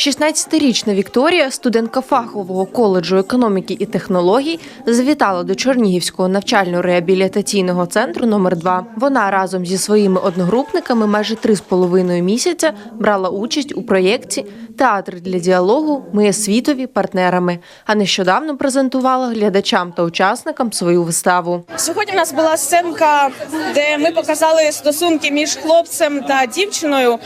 16-річна Вікторія, студентка фахового коледжу економіки і технологій, завітала до Чернігівського навчально-реабілітаційного центру номер 2 Вона разом зі своїми одногрупниками майже три з половиною місяця брала участь у проєкті Театр для діалогу Ми світові партнерами, а нещодавно презентувала глядачам та учасникам свою виставу. Сьогодні в нас була сценка, де ми показали стосунки між хлопцем та дівчиною.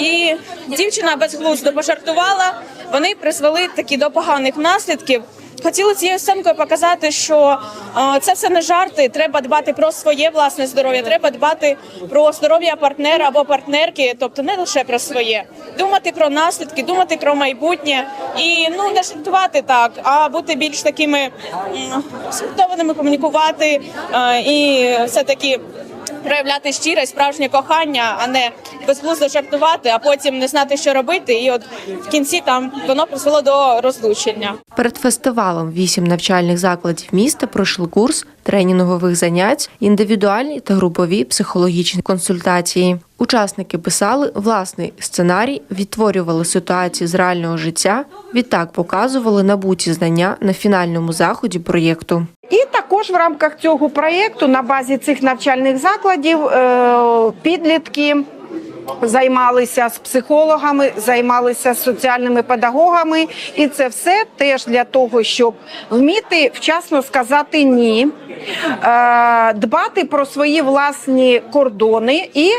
І дівчина безглуздо пожартувала. Вони призвели такі до поганих наслідків. Хотіли цією сценкою показати, що а, це все не жарти. Треба дбати про своє власне здоров'я, треба дбати про здоров'я партнера або партнерки, тобто не лише про своє, думати про наслідки, думати про майбутнє і ну не жартувати так, а бути більш такими м, згуртованими, комунікувати е, і все таки. Проявляти щире справжнє кохання, а не безглуздо жартувати, а потім не знати, що робити. І от в кінці там воно призвело до розлучення. Перед фестивалем вісім навчальних закладів міста пройшли курс тренінгових занять, індивідуальні та групові психологічні консультації. Учасники писали власний сценарій, відтворювали ситуації з реального життя, відтак показували набуті знання на фінальному заході проєкту. І також в рамках цього проєкту на базі цих навчальних закладів е, підлітки займалися з психологами, займалися з соціальними педагогами, і це все теж для того, щоб вміти вчасно сказати ні, е, дбати про свої власні кордони і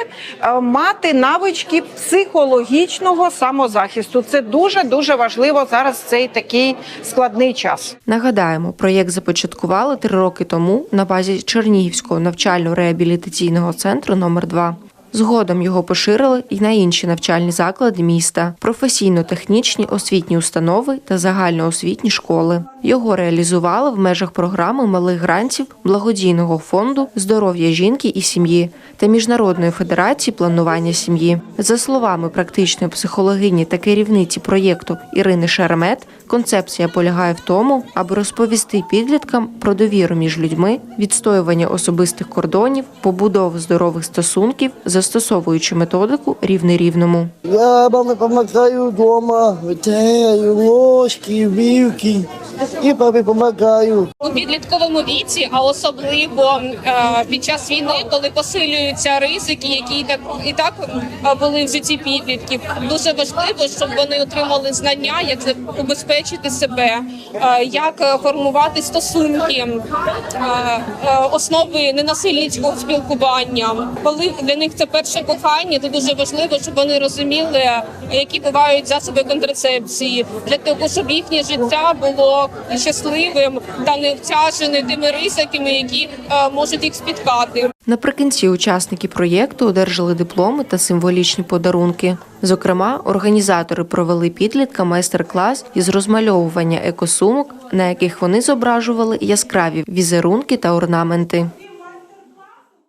е, мати навички психологічного самозахисту. Це дуже дуже важливо зараз в цей такий складний час. Нагадаємо, проєкт започаткували три роки тому на базі Чернігівського навчально-реабілітаційного центру номер 2 Згодом його поширили і на інші навчальні заклади міста, професійно-технічні освітні установи та загальноосвітні школи. Його реалізували в межах програми малих грантів благодійного фонду здоров'я жінки і сім'ї та Міжнародної федерації планування сім'ї. За словами практичної психологині та керівниці проєкту Ірини Шеремет, концепція полягає в тому, аби розповісти підліткам про довіру між людьми, відстоювання особистих кордонів, побудову здорових стосунків, застосовуючи методику рівний рівному. Я допомагаю вдома, витягаю ложки, вілки і допомагаю. у підлітковому віці, а особливо е, під час війни, коли посилюються ризики, які і так і так е, були в житті підлітків. Дуже важливо, щоб вони отримали знання, як убезпечити себе, е, як е, формувати стосунки, е, е, основи ненасильницького спілкування. Коли для них це перше кохання, то дуже важливо, щоб вони розуміли, які бувають засоби контрацепції, для того, щоб їхнє життя було щасливим та не обтяжене тими ризиками, які е, можуть їх спіткати. Наприкінці учасники проєкту одержали дипломи та символічні подарунки. Зокрема, організатори провели підлітка майстер-клас із розмальовування екосумок, на яких вони зображували яскраві візерунки та орнаменти.